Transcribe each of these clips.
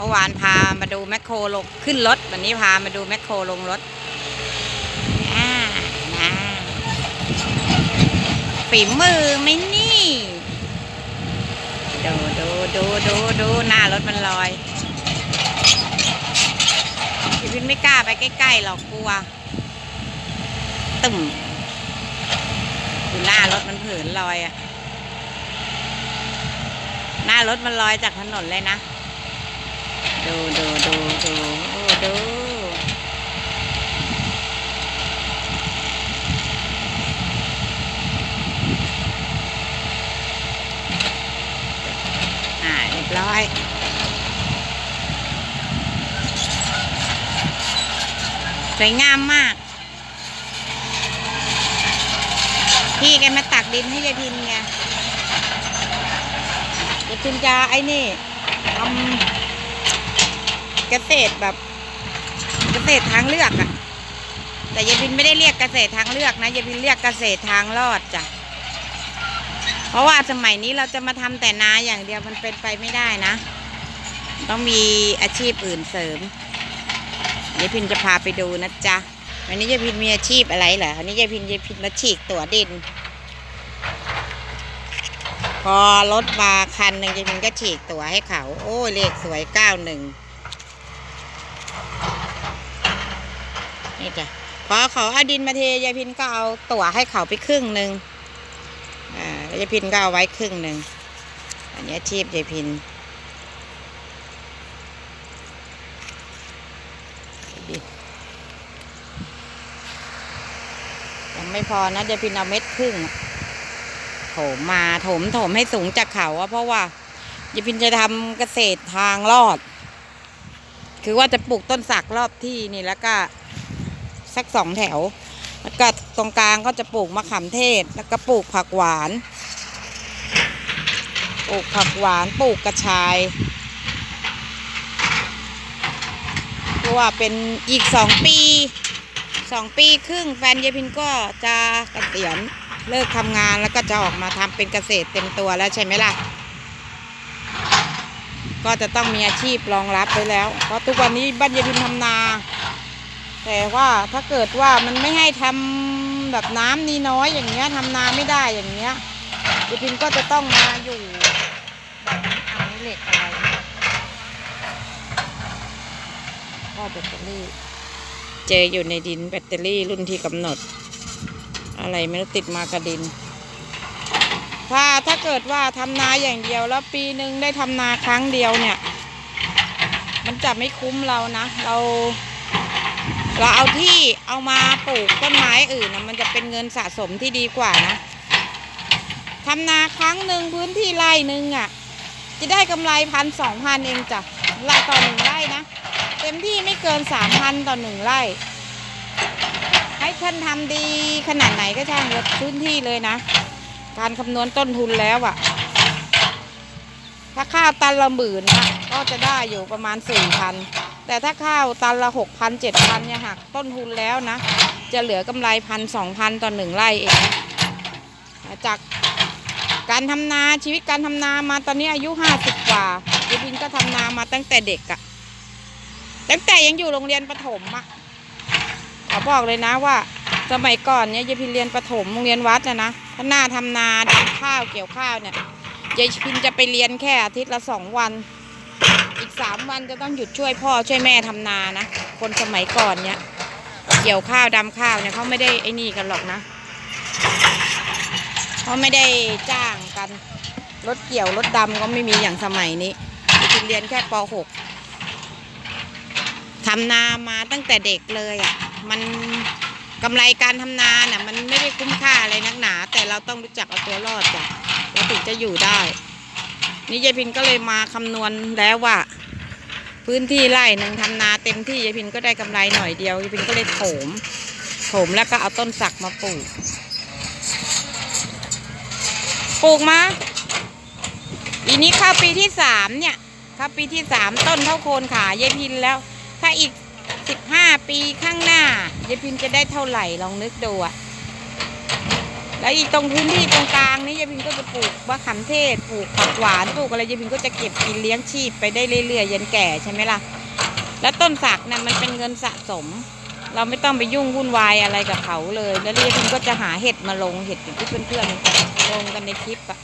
มื่อวานพามาดูแมคโครลงขึ้นรถ วันนี้พามาดูแมคโครลงรถอ่านะฝีมือไม่นี่ ดูดูดูดูดูหน้ารถมันลอยพี่พินไม่กล้าไปใกล้ๆหรอกกลัว ตึมดูหน้ารถมันเผินลอยอะหน้ารถมันลอยจากถนนเลยนะ ดูดูดูดูโอ้ดูอ่าเรียบร้อยสวยงามมาก พี่แกมาตักดินให้ยายพินไงยายพินจะไอ้นี่ทำ เกษตรแบบ เกษตรทางเลือกอะแต่ยายพินไม่ได้เรียกเกษตรทางเลือกนะยายพินเรียกเกษตรทางรอดจ้ะเพราะว่าสมัยนี้เราจะมาทำแต่นาอย่างเดียวมันเป็นไปไม่ได้นะ ต้องมีอาชีพอื่นเสริมยายพินจะพาไปดูนะจ๊ะวันนี้ยายพินมีอาชีพอะไรเหรอวันนี้ยายพินยายพินมาฉีกตัวดิน พอรถมาคันหนึ่งยายพินก็ฉีกตัวให้เขา โอ้ยเลขสวยเก้าหนึ่ง นี่จ้ะพอเขาเอาดินมาเทยายพินก็เอาตัวให้เขาไปครึ่งหนึ่งอ่าแล้วยายพินก็เอาไว้ครึ่งหนึ่งอันนี้ชีพยายพินยังไม่พอนะเดี๋ยพินเอาเม็ดครึ่งโถมมาโถมโถมให้สูงจากเขาเพราะว่าเดี๋ยพินจะทำเกษตรทางลอด คือว่าจะปลูกต้นสักรอบที่นี่แล้วก็ สักสองแถว แล้วก็ตรงกลางก็จะปลูกมะขามเทศ แล้วก็ปลูกผักหวาน ปลูกผักหวาน ปลูกกระชาย เพราะว่าเป็นอีกสองปีสองปีครึ่งแฟนยายพินก็จะเกษียณเลิกทำงานแล้วก็จะออกมาทำเป็นเกษตรเต็มตัวแล้วใช่ไหมล่ะ ก็จะต้องมีอาชีพรองรับไปแล้ว เพราะทุกวันนี้บ้านยายพินทำนา แต่ว่าถ้าเกิดว่ามันไม่ให้ทำแบบน้ำนี่น้อยอย่างเงี้ยทำนาไม่ได้อย่างเงี้ยยายพินก็จะต้องมาอยู่แบบนี้เอานี่เหล็กอะไรก็แบตเตอรี่ เจออยู่ในดินแบตเตอรี่รุ่นที่กำหนด อะไรไม่รู้ติดมากระดิน ถ้าถ้าเกิดว่าทำนาอย่างเดียวแล้วปีหนึ่งได้ทำนาครั้งเดียวเนี่ย มันจะไม่คุ้มเรานะ เรา เราเอาที่เอามาปลูกต้นไม้อื่นนะมันจะเป็นเงินสะสมที่ดีกว่านะทำนาครั้งหนึ่งพื้นที่ไร่หนึ่งอะ จะได้กำไรพันสองพันเองจ้ะไร่ต่อหนึ่งไร่นะ เต็มที่ไม่เกินสามพันต่อหนึ่งไร่ ให้ท่านทำดีขนาดไหนก็ช่างลดพื้นที่เลยนะ การคำนวณต้นทุนแล้วอะถ้าข้าวตันละหมื่นนะก็จะได้อยู่ประมาณสี่พัน แต่ถ้าข้าวตันละหกพันเจ็ดพันเนี่ยหักต้นทุนแล้วนะ จะเหลือกำไรพันสองพันต่อหนึ่งไร่เองจากการทำนาชีวิตการทำนามาตอนนี้อายุห้าสิบกว่ายูพินก็ทำนามาตั้งแต่เด็กอะตั้งแต่ยังอยู่โรงเรียนประถมอะขอบอกเลยนะว่า สมัยก่อนเนี่ยยายพินเรียนประถมโรงเรียนวัดนะนะถ้าหน้าทำนาดำข้าวเกี่ยวข้าวเนี่ยยายพินจะไปเรียนแค่อาทิตย์ละสองวัน สามวันจะต้องหยุดช่วยพ่อช่วยแม่ทำนานะ คนสมัยก่อนเนี่ยเกี่ยวข้าวดำข้าวเนี่ยเขาไม่ได้ไอ้นี่กันหรอกนะเขาไม่ได้จ้างกันรถเกี่ยวรถดำก็ไม่มีอย่างสมัยนี้ยายพินเรียนแค่ป .6 ทำนามาตั้งแต่เด็กเลยอะมันกำไรการทำนาน่ะมันไม่ได้คุ้มค่าอะไรนักหนา แต่เราต้องรู้จักเอาตัวรอดจ้ะเราถึงจะอยู่ได้ นี่ยายพินก็เลยมาคำนวณแล้วว่า พื้นที่ไร่หนึ่งทำนาเต็มที่ยายพินก็ได้กำไรหน่อยเดียวยายพินก็เลยโถม โถมแล้วก็เอาต้นสักมาปลูก ปลูกมาอีนี้เข้าปีที่สามเนี่ยเข้าปีที่สามต้นเท่าโคนขายายพินแล้ว ถ้าอีกสิบห้าปีข้างหน้ายายพินจะได้เท่าไหร่ลองนึกดูอะ แล้วอีกตรงพื้นที่ตรงกลางนี่ยายพินก็จะปลูกมะขามเทศปลูกผักหวานปลูกอะไรยายพินก็จะเก็บกินเลี้ยงชีพไปได้เรื่อยๆยันแก่ใช่ไหมล่ะ แล้วต้นสักนี่ยมันเป็นเงินสะสม เราไม่ต้องไปยุ่งวุ่นวายอะไรกับเขาเลย แล้วยายพินก็จะหาเห็ดมาลงเห็ดอย่างที่เพื่อนๆลงกันในคลิปอะ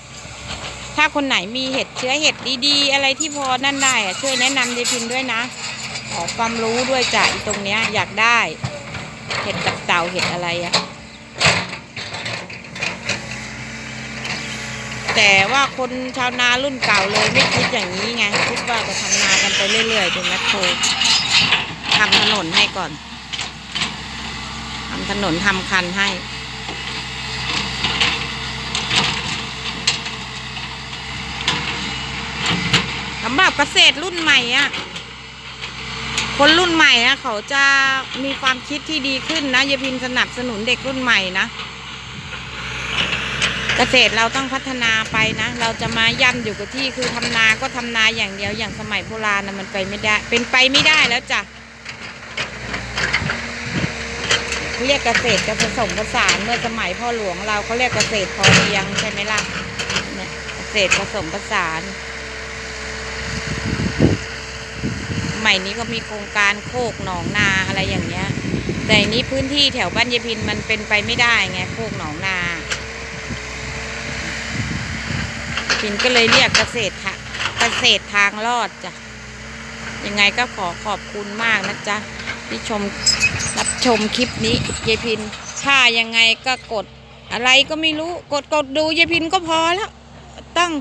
ถ้าคนไหนมีเห็ดเชื้อเห็ดดีๆ อะไรที่พอนั่นได้อะช่วยแนะนำยายพินด้วยนะขอความรู้ด้วยจ้ะอีตรงเนี้ยอยากได้ เห็ดตับเต่าเห็ดอะไรอะ แต่ว่าคนชาวนารุ่นเก่าเลยไม่คิดอย่างนี้ไงคิดว่าจะทำนากันไปเรื่อยๆจนแมคโครทำถนนให้ก่อนทำถนนทำคันให้สำหรับเกษตรรุ่นใหม่อะคนรุ่นใหม่นะเขาจะมีความคิดที่ดีขึ้นนะยายพินสนับสนุนเด็กรุ่นใหม่นะ เกษตรเราต้องพัฒนาไปนะ เราจะมาย่ำอยู่กับที่คือทำนาก็ทำนาอย่างเดียวอย่างสมัยโบราณนะมันไปไม่ได้ เป็นไปไม่ได้แล้วจ้ะเรียกเกษตรกับผสมผสานเมื่อสมัยพ่อหลวงเราเขาเรียกเกษตรพอเพียงใช่ไหมล่ะเนี่ยเกษตรผสมผสานใหม่นี้ก็มีโครงการโคกหนองนาอะไรอย่างเงี้ย แต่นี้พื้นที่แถวบ้านยพินมันเป็นไปไม่ได้ไงโคกหนองนา พินก็เลยเรียกเกษตรทะเกษตรทางรอดจ้ะยังไงก็ขอขอบคุณมากนะจ๊ะที่ชมรับชมคลิปนี้ยายพินถ้ายังไงก็กดอะไรก็ไม่รู้กดกดดูยายพินก็พอแล้ว ต้อง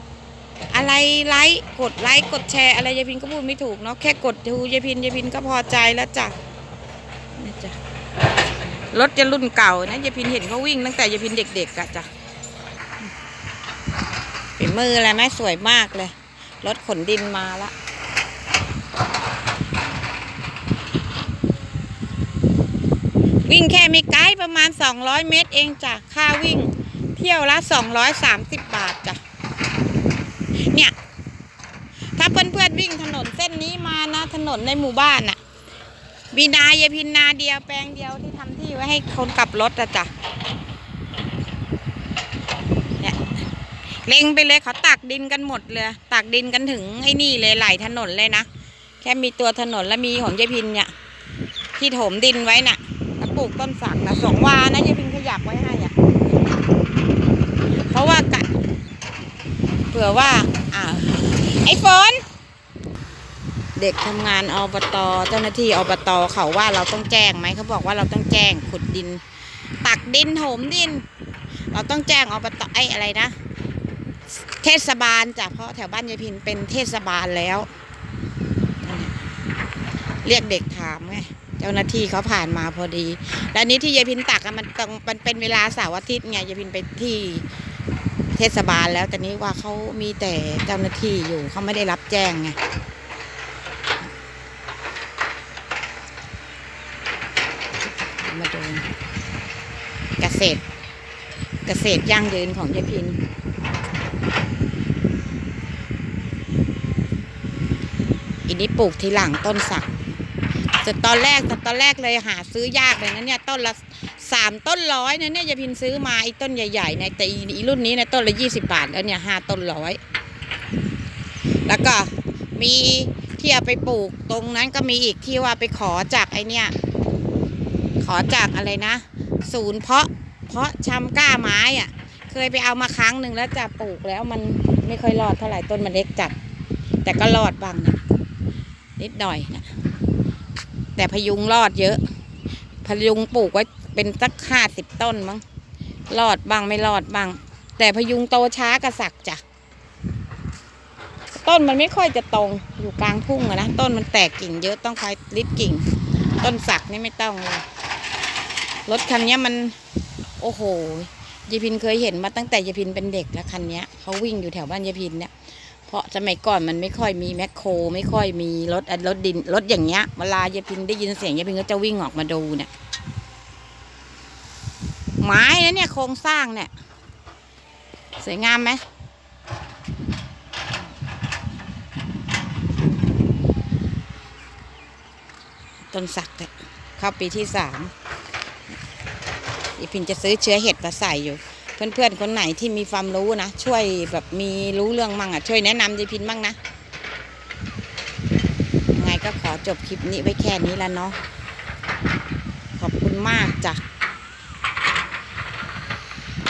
อะไรไลค์กดไลค์กดแชร์อะไรยายพินก็พูดไม่ถูกเนาะแค่กดดูยายพินยายพินก็พอใจแล้วจ้ะนี่จ้ะรถจะรุ่นเก่านะยายพินเห็นเขาวิ่งตั้งแต่ยายพินเด็กๆอะจ้ะ ฝีมืออะไรไหมสวยมากเลย รถขนดินมาละวิ่งแค่ไม่ไกลประมาณ 200 เมตรเองจ้ะ ค่าวิ่งเที่ยวละ 230 บาทจ้ะ เนี่ย ถ้าเพื่อนๆวิ่งถนนเส้นนี้มานะ ถนนในหมู่บ้านน่ะมีนายายพินนาเดียวแปลงเดียวที่ทำที่ไว้ให้คนกลับรถอะจ้ะ เล็งไปเลยเขาตักดินกันหมดเลยตักดินกันถึงไอ้นี่เลยไหลถนนเลยนะแค่มีตัวถนนแล้วมีของยายพินเนี่ยที่ถมดินไว้น่ะแล้วปลูกต้นสักนะสองวานะยายพินขยับไว้ให้อะเพราะว่ากะเผื่อว่าอ่าไอ้ฝนเด็กทำงานอบตเจ้าหน้าที่อบตเขาว่าเราต้องแจ้งไหมเขาบอกว่าเราต้องแจ้งขุดดิน ตักดินถมดิน เราต้องแจ้งอบตไอ้อะไรนะ เทศบาลจ้ะเพราะแถวบ้านยายพินเป็นเทศบาลแล้ว เรียกเด็กถามไงเจ้าหน้าที่เขาผ่านมาพอดี แล้วนี้ที่ยายพินตักมันต้องมันเป็นเวลาเสาร์อาทิตย์ไงยายพินไปที่เทศบาลแล้วแต่นี้ว่าเขามีแต่เจ้าหน้าที่อยู่เขาไม่ได้รับแจ้งไงมาดูเกษตร เกษตรยั่งยืนของยายพิน นนี้ปลูกทีหลังต้นสักแต่ตอนแรกแต่ตอนแรกเลยหาซื้อยากเลยนะเนี่ยต้นละสามต้นร้อยนะเนี่ยยายพินซื้อมาไอ้ต้นใหญ่ๆในแต่อีรุ่นนี้นะต้นละยี่สิบาทแล้วเนี่ยห้าต้นร้อยแล้วก็มีที่เอาไปปลูกตรงนั้นก็มีอีกที่ว่าไปขอจากไอเนี่ย ขอจากอะไรนะ ศูนย์เพาะเพาะชำกล้าไม้อะเคยไปเอามาครั้งหนึ่งแล้วจะปลูกแล้วมันไม่ค่อยรอดเท่าไหร่ต้นมันเล็กจัด แต่ก็รอดบ้างนะ นิดหน่อยนะแต่พยุงรอดเยอะ พยุงปลูกไว้เป็นสักห้าสิบต้นมั้งรอดบ้างไม่รอดบ้าง แต่พยุงโตช้ากระสักจ้ะต้นมันไม่ค่อยจะตรงอยู่กลางทุ่งอะนะต้นมันแตกกิ่งเยอะต้องคอยริดกิ่ง ต้นสักนี่ไม่ต้องเลยรถคันนี้มัน โอ้โหยายพินเคยเห็นมาตั้งแต่ยายพินเป็นเด็กแล้วคันนี้เขาวิ่งอยู่แถวบ้านยายพินเนี่ย ราะสมัยก่อนมันไม่ค่อยมีแมคโคร ไม่ค่อยมีรถรถดินรถอย่างเงี้ยเวลายายพินได้ยินเสียงยายพินก็จะวิ่งออกมาดูเนี่ยไม้นะเนี่ยโครงสร้างเนี่ยสวยงามไหมต้นสักเนี่ยเข้าปีที่สามยายพินจะซื้อเชื้อเห็ดมาใส่อยู่ เพื่อนๆคนไหนที่มีความรู้นะ ช่วยแบบมีรู้เรื่องมั่งอะ ช่วยแนะนำยายพินมั่งนะยังไงก็ขอจบคลิปนี้ไว้แค่นี้แล้วเนาะขอบคุณมากจ้ะ